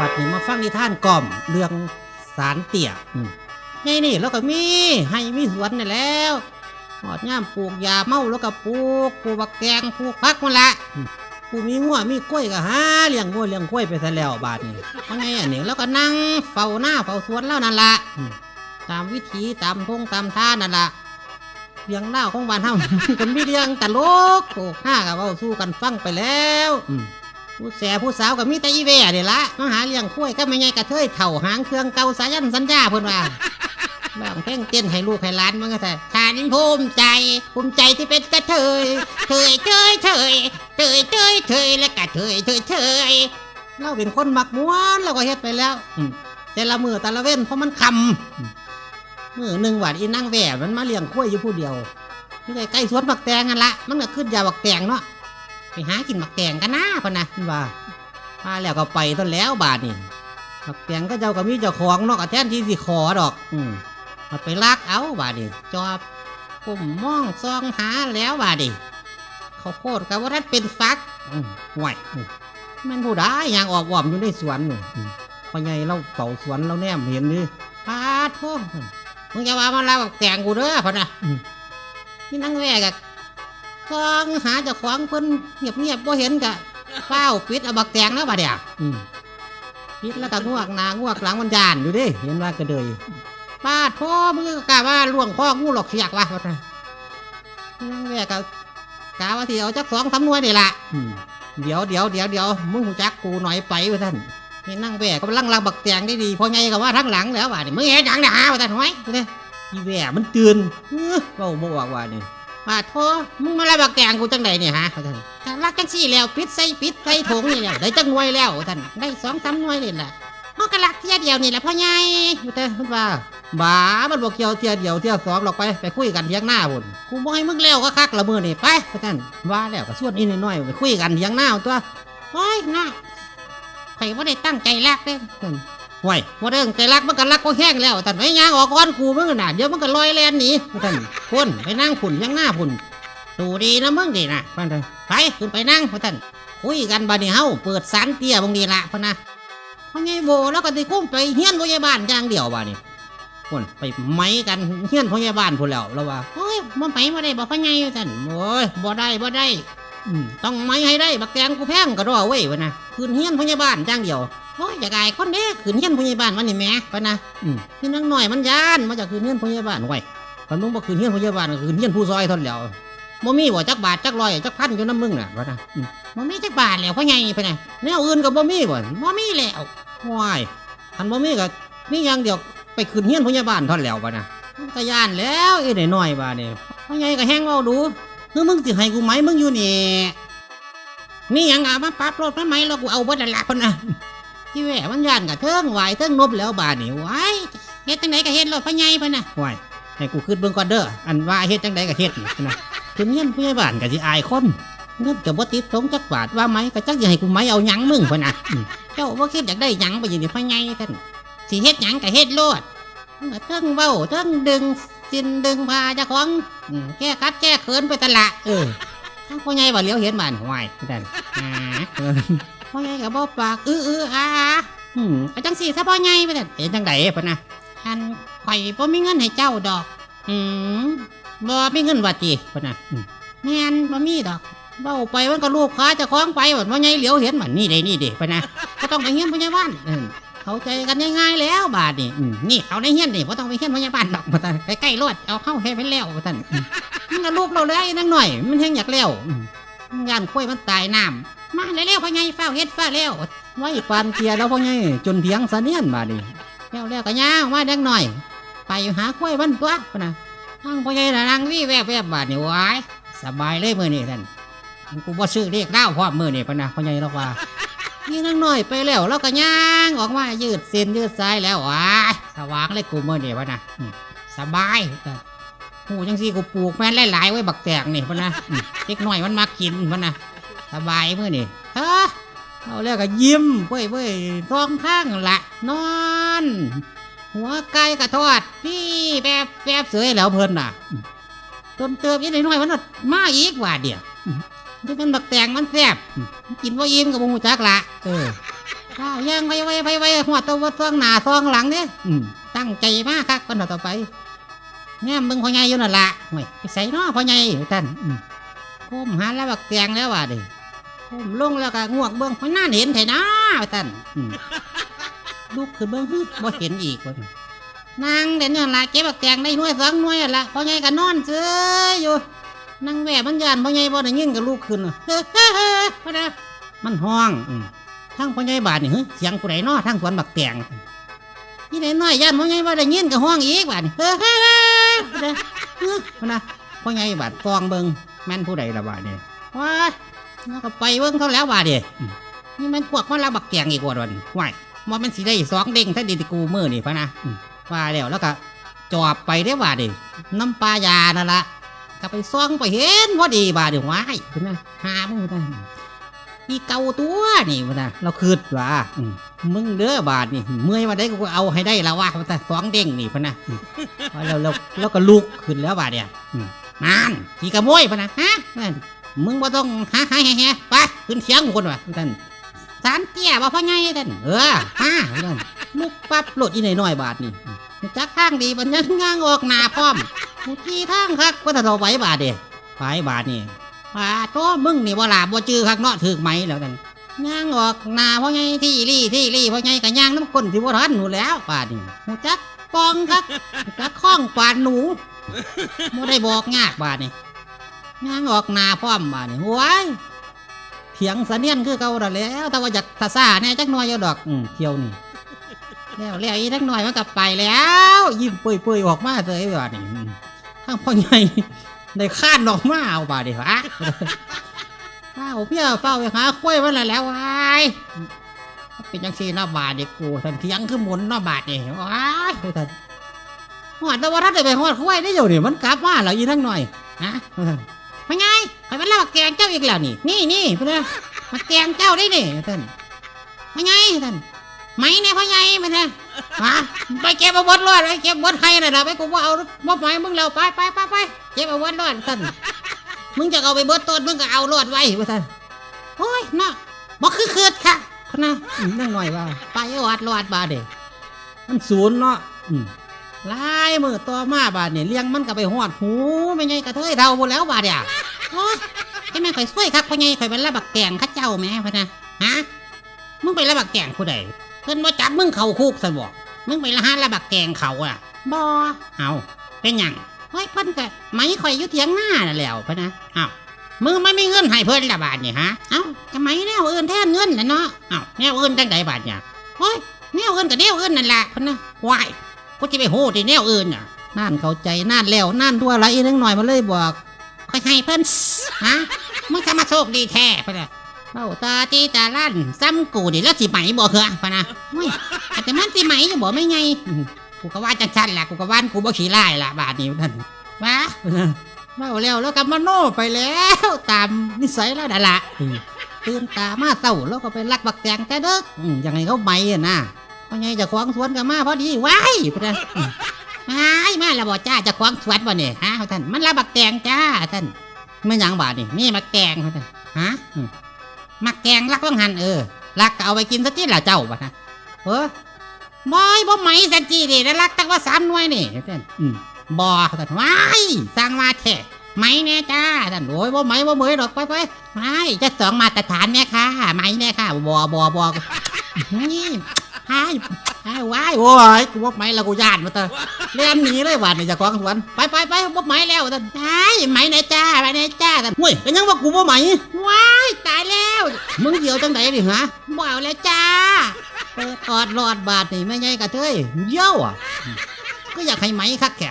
บัดนี้มาฟังนิทานกล่อมเรื่องสารเตี่ยอืมไงนี่แล้วก็มีให้มีสวนนี่แหล้วหอดย่ามปลูกยาเมาแล้วก็ปลูกปลูกบักแตงปลูกพักมันละอืมผู้มีงัวมีกล้วยก็หาเลี้ยงงัวเลี้ยงกล้วยไปซะแล้วบาดนี้เพราะไงอันนี้แล้วก็นั่งเฝ้าหน้าเฝ้าสวนแล้วนั่นละอืมตามวิถีตามทงตามท่านั่นละเลี้ยงเล่าวของบ้านเฮาก็มีเรื่องตลกโขกห้ากับเอาสู้กันฟังไปแล้วอืม ผู้แสผู้สาวกับมีแต่อีแว่เดี๋ยวละมาหาเลี้ยงคุ้ยก็ไม่ไงกระเทยเถ่าหางเครื่องเก่าสายันสัญญาเพิ่นว่าร้องเพลงเต้นให้ลูกให้หลานมันก็แต่ฉันภูมิใจ ภูมิใจที่เป็นกระเทยเทยเทยเทยเทยเทยเทยและกระเทยเทยเทยเราเป็นคนมักม้วนเราก็เฮ็ดไปแล้วอืมแต่ละมือแต่ละเว้นเพราะมันคำอืมมือหนึ่งวันอีนั่งแหว่มันมาเลี้ยงคุ้ยอยู่ผู้เดียวนี่ใกล้ๆสวนบักแตงกันละมันก็ขึ้นยาบักแตงเนาะ ไปหากินหมักแตงกันนะพะนะว่ามาแล้วก็ไปต้นแล้วบาทนี่หมักแตงก็เจ้าก็มีเจ้าของนาะก็แทนที่สิขอดอก อืมมาไปลากเอาบาทนี่จอบปุ่มมองซองหาแล้วบาทนี่เขาวโคตรกับว่าท่านเป็นฟักห่วยมันผู้ใดยางออกวอมอยู่ในสวนนี่อืมพอไงเราเป่าสวนเราแนมเห็นนี่ปาดโทษมึงจะว่ามาลาบักแตงกูเด้อพะนะอืมนี่นั่งแวกอะฟองหาเจ้าของเพิ่นเงียบเงียบๆบ่เห็นกะเฝ้าวปิดเอาบักแตงแล้วบัดเดียวอืมปิดแล้วก็งวกหน้างวกหลังมันยานอยู่เดิเห็นว่ากระเดยป้าโทมือกะว่าล่วงข้องูหลอกเสียกว่ะว่าซั่นนั่งแวกกะกะว่าที่เอาจักสองสามหน่วยนี่ล่ะอืมเดี๋ยวเดี๋ยวเดี๋ยวเดี๋ยวมึงหูจักกูหน่อยไปว่าท่านนี่นั่งแวกกำลังลังบักแตงได้ดีพอไงก็ว่าทั้งหลังแล้วว่านี่มึงเห็นหยังนะว่าท่านห้อยว่าท่นอีแหวมันตื่นเอ้อเว้าบ่ออกว่านี่ มาโทมึงมาละบักแตงกูจังไดเนี่ยฮะท่านรักจังสี่แล้วปิดใส่ปิดใส่ถุงนี่แหละได้จังหน่วยแล้วท่านได้สองสามหน่วยนี่แหละมันก็รักเที่ยเดียวนี่แหละพ่อใหญ่อยู่แต่มันว่าบ้ามันบอกเกี่ยวเที่ยเดียวเที่ยสองหรอกไปไปคุยกันเทียงหน้าบุญกูบ่ให้มึงแล้วก็คักละมือนี่ไปท่านว่าแล้วก็ส่วนอีกน้อยไปคุยกันเทียงหน้าตัวโอ้ยน่าใครว่าได้ตั้งใจรักเด้อท่าน ห่วยว่าเรื่องใจรักมันก็รักก็แห้งแล้วท่ไอ้ยางออกก้อนกูมึงน่ะเดี๋ยวมันก็ลอยแลนหนีท่านคนไปนั่งผุนยังหน้าผุนดูดีนะมึงดีนะพ่นท่านไปขึ้นไปนั่งพ่ท่านคุยกันบานี้เฮาเปิดสารเตี้ยบางดีละพ่อนะพ่อไงโบแล้วก็ได้คุ้มไปเฮียนพยาบาลอย่างเดียวบานี้พ่นไปไหมกันเฮียนพยาบาลพุ่นแล้วแล้วว่าเฮ้ยบ่ไปบ่ได้บ่พ่อไงท่านโอ้ยบ่ได้บ่ได้อืมต้องไหมให้ได้บักแตงกูแพงก็รอเว้ยพ่นนะคืนเฮียนพยาบาลอย่างเดียว โอ้ยจะกายคนเด้คืนเฮียนพยาบาลวันนี้แหม่พ่อนะอืมพี่นังหน่อยมันยานมาจากคืนเฮียนพยาบาลไว้คันมึงบ่คืนเฮียนพยาบาลก็คืนเฮียนผู้ซอยเทานนแหล้วบ่มีบ่จักบาทจักร้อยจักพันอยู่น้ำมึงน่ะว่านะอืมบ่มีจักบาทแล้วพ่อใหญ่พ่อใหญ่แนวอื่นก็บ่มีบ่บ่มีแล้วว้ายคันบ่มีก็มีอย่างเดียวไปขึ้นเฮียนพยาบาลเท่านนแล้วบ่นะมันก็ย่านแล้วไอ้น้อยๆบาดนี่พ่อใหญ่ก็แฮงเว้าดูคือมึงสิให้กูไหมมึงอยู่นี่ มีหยังอะมาปรับรถมาไหมแล้วกูเอาเบิดนั่นล่ะพุ่นน่ะ ที่แหวมันย่านก็เทิงไหวเทิงนบแล้วบาดนี่ว้ายเฮ็ดจังไดก็เฮ็ดรถพ่อใหญ่พุ่นน่ะว้ายให้กูขึ้นเบิ่งก่อนเด้ออันว่าเฮ็ดจังไดก็เฮ็ดนี่นะถึงเงี้ยผู้ใหญ่บ้านก็สิอายคนเงินก็บ่ติดสงจักบาทว่าไหมก็จักสิให้กูไหมเอาหยังมึงพุ่นน่ะเจ้าบ่คิดอยากได้หยังไปอยู่นี่พ่อใหญ่ท่านสิเฮ็ดหยังก็เฮ็ดโลดเทิงเว้าเทิงดึงสินดึงพาเจ้าของแก้คัดแก้เขินไปตละเออทางพ่อใหญ่บ่เหลียวเห็นบ้านห้วยท่านอ่า พ่อใหญ่ก็บ่ปากอื้ออื้ออาอาอืมก็จังสี่ซะพ่อใหญ่ไปท่านเห็นจังไดพ่นนะท่านข่อยบ่มีเงินให้เจ้าดอก อืมบ่มีเงินว่าติพุ่นนะอืมแม่นบ่มีดอกเบ้าไปมันก็ลูกค้าจะคล้องไปหมดว่าไงเหลียวเห็นมันนี่เด้นี่เด้ไปนะก็ต้องไปเฮียนพยาบาลเออเข้าใจกันง่ายๆแล้วบาดนี่อืมนี่เอาในเฮียนนี่บ่ต้องไปเฮียนพยาบาลดอกบ่ต้องใกล้ๆรวดเอาเข้าให้ไปแล้วบ่ท่านอืมมันก็ลูกเราเลยนังหน่อย มันแฮงอยากแล้วอืมงานคุยมันตายน้ำ มาเร็วๆพ่อใหญ่เฝ้าเฮ็ดเฝ้าเร็วไว้ปานเกียร์แล้วพ่อใหญ่จนเถียงสะเนียนบาดนี่แล้วแล้วก็ย่างมาเด็กหน่อย ไปหาคุยมันตัวพุ่นน่ะทางพ่อใหญ่น่ะนั่งวี่แวบๆบาดนี่ว้ายสบายเลยมือนี่ท่านกูบ่ซื้อเรียกเล่าพร้อมมือนี่พะนะพ่อใหญ่เราว่านี่นั่งน้อยไปแล้วเราก็ย่างออกมายืดเส้นยืดสายแล้วว้ายสว่างเลยกูมือนี่พะนะอืมสบายหูจังซี่กูปลูกแม่นหลายๆไว้บักแตกนี่พะนะอืมเล็กน้อยมันมากินพะนะส บายมือนี่ฮะเอาแล้วก็ยิ้มเว้ยเว้ยท้องข้างละนอน หัวไก่กระทอด พี่แปบแปบเสยแล้วเพิ่นน่ะจนเติบยังน้อยมันน่ะมาอีกว่าเดียวจะเป็นบักแตงมันแซ่บกินว่าอิ่มกับมูจักละเออว้าวย่างไปไว้ไปไว้หัวตัวซองหนาซองหลังเนี่ยตั้งใจมากครับคนต่อไปแง่มึงพ่อใหญ่อยู่นั่นละห่วยไปใส่น้อพ่อใหญ่ท่านก้มหาแล้วบักแตงแล้วว่าดิ ก้มลงแล้วก็งวกเบิ้งพ่อหน้าเห็นไถนะท่านอืมลุกขึ้นเบิ้งฮึบ่เห็นอีกว่ะนางเด่นนั่นละเก็บบักแตงได้หน่วยสองหน่วยนั่นละพ่อใหญ่ก็นอนเฉยอยู่นั่งแหว่มันยานพ่อใหญ่บ่ได้ยินก็ลุกขึ้นเฮ้อเฮ้อเฮ้อพ่อนะมันห้องทั้งพ่อใหญ่บาดนี่เฮ้ยเสียงผู้ใดน้อทั้งสวนบักแตงนี่ไหนน้อยยานพ่อใหญ่บ่ได้ยินก็ห้องอีกบาดนี่เฮ้อเฮ้อเฮ้อพ่อนะเฮ้อพ่อนะพ่อใหญ่บาดฟองเบิ่งแม่นผู้ใดละบาดนี่ว้าแล้ว ก็ไปเบิ่งเขาแล้วบาดนี่นี่มันพวกมันละบักแตงอีกว่าดอนว้ายว่ามันสิได้สองเด้งถ้าดีที่กูมือนี่พะนะอืมว่าแล้วแล้วก็จอบไปได้บาดนี่น้ำปลายานั่นละก็ไปซ่องไปเห็นพอดีบาดนี่ว้ายพุ่นนะหามึงได้อีเกาตัวนี่มันนะเราคืดว่าอืมมึงเด้อบาทนี่เมื่อยมาได้กูเอาให้ได้แล้วว่ามันแต่สองเด้งนี่พะนะอืมว่าแล้วแล้วแล้วก็ลุกขึ้นแล้วบาทเนี่ยอืมนั่นขี่กระโมยพะนะฮะนั่น มึงบ่ต้องหาหาแฮ่ๆไปขึ้นเสียงคนว่ะท่านสารเตี้ยบ่พ่อไงท่านเออมาท่านลุกปั๊บโหลดอีหน่อยๆบาทนี่จักทางดีบันยังง้างออกหน้าพร้อมกูขี่ทางคักว่าถ้าเราไหวบาทเดียไหวบาทนี่ว่าตัวมึงนี่บ่ลาบ่จื้อคักเนาะถึกไหมแล้วกันย่างออกหน้าพ่อใหญ่ที่รี่ที่รี่พ่อใหญ่ก็ย่างน้ำคนที่บ่ทันหนูแล้วป่าดนี่หูจักปองคักจักข้องปานหนูบ่ได้บอกยากบาดนี่ ย่างออกนาพร้อมบาดนี่โว้ยเถียงเสนียนคือเก่าแล้วแล้วแต่ว่าอยากทซ่าแน่จักหน่อยอยู่ดอกอืมเที่ยวนี่แล้วแล้วอีจักหน่อยมันก็ไปแล้ว ยิ้มเปื่อยๆออกมาเลยบาดนี่อืมข้างพ่อใหญ่ได้ข้านออกมาเอาบาดดิวะว้าวเพี่เฝ้าไปหาคุ้ยมันละแล้ววายเป็นจังซี่เนาบาดเด็กกูทันเทียงขึ้นหมุนเนาบาดนี่ว้ายโอ้ทันหอดแต่ว่าถ้าได้ไปหอดคุ้ยได้อยู่นี่มันกลับมาแล้วอีทั้งหน่อยฮะ ม่ไงใครเป็นเล่าแกงเจ้าอีกแล้วนี่ นี่นี่เพื่อนมาแกงเจ้าได้นี่ท่านไม่ไงท่านไม่เนี่ยพ่อใหญ่มันนะมาไปเก็บอาวุธรอดไปเก็บอาวุธใครน่ะนะไปกูว่าเอาบ่หมายมึงแล้วไปไปไปไปเก็บอาวุธรอดท่านมึงจะเอาไปเบิดต้นมึงก็เอารอดไว้ว่าท่านโอ้ยเนาะบอกคือคืดค่ะพะนะนั่งหน่อยว่าไปเอาวัดรอดบาดเดมันศูนย์เนาะอืมลายมือต่อมาบาดเนี่ยเลี้ยงมันก็ไปหอดหูไม่ไงกระเทยเดาหมดแล้วบาดเนี่ย โอ้ยไอ้แม่ข่อยช่วยครับพ่อไงข่อยเป็นระบักแกงข้าเจ้าแม่พะนะฮะมึงไประบักแกงผู้ใดเพิ่นบ่จับมึงเข่าคุกสันบอกมึงไปละหาระบักแกงเขาอะบ่เอาเป็นหยังเฮ้ยเพิ่นก็ไม่ข่อยอยู่เถียงหน้าน่ะแล้วพะนะอ้าวมึงไม่มีเงินให้เพิ่นละบาทนี่ฮะเอ้าทำไมแนวอื่นแทนเงินล่ะเนาะเอ้าแนวอื่นจังใดบาทเนี่ยเฮ้ยแนวอื่นกับแนวอื่นนั่นแหละพะนะวายกูจะไปโหดที่แนวอื่นอะนั่นเข้าใจนั่นแล้วนั่นตัวอะไรอีกนิดหน่อยมาเลยบอก ค่อยให้เพิ่นฮะมึงจะมาโชคดีแท้พะนะเข้าตาตีตาลั่นซ้ำกูดิแล้วสิไหมบ่เหรอพะนะเฮ้ยอาจจะมันสิไหมจะบอกไม่ไง กูก็ว่าจังชันแหละกูก็ว่านกูบ่ขี้ไล่ละบาทนี้ท่านว้าเมาแล้วแล้วกับมาโน่ไปแล้วตามนิสัยแล้วนั่นละตื่นตามาเศร้าแล้วก็ไปลักบักแตงแต่เด็กอืมยังไงเขาไม่ะนะเพราะไงจะควางสวนกันมาพอดีว้ายพุทธะ อืมว้ายมาล้วบ่จ้าจะควางสวนบ่เนี่ยฮะท่านมันลักบักแตงจ้าท่านไม่ยังบาดนี่นี่มักแตงท่านฮะมักแกงลักว่างหันเออลักก็เอาไปกินสักทีละเจ้าบ่นะเออบอยบ่ไหมสันจีดิแล้วลักตั้งว่าสามหน่วยนี่ท่านอืมบอท่านว้ายสร้างมาแท้ไหมแน่จ้าท่านโอ้ยบ่ไหมบ่เหมยดอกไปไปไม่จะสองมาตรฐานแน่ค่ะไหมแน่ค่ะบอบอบอนี่หา ยหายว้ายโอ้ยกูบกไหมแล้วกูย่านมาเตอะเล่นหนีเลยหวานนี่จากของสวนไปไปไปบกไหมแล้วท่านหายไหมแน่จ้าไปในจ้าท่านเฮ้ยก็ยังว่ากูบกไหมว้ายตายแล้ว มึงเดียวจังไหนดิฮะบ่เอาแล้วจ้าเปิดออดรอดบาดนี่ไม่ใช่กระเทยเยี่ยวอะก็อยากให้ไหมคักแก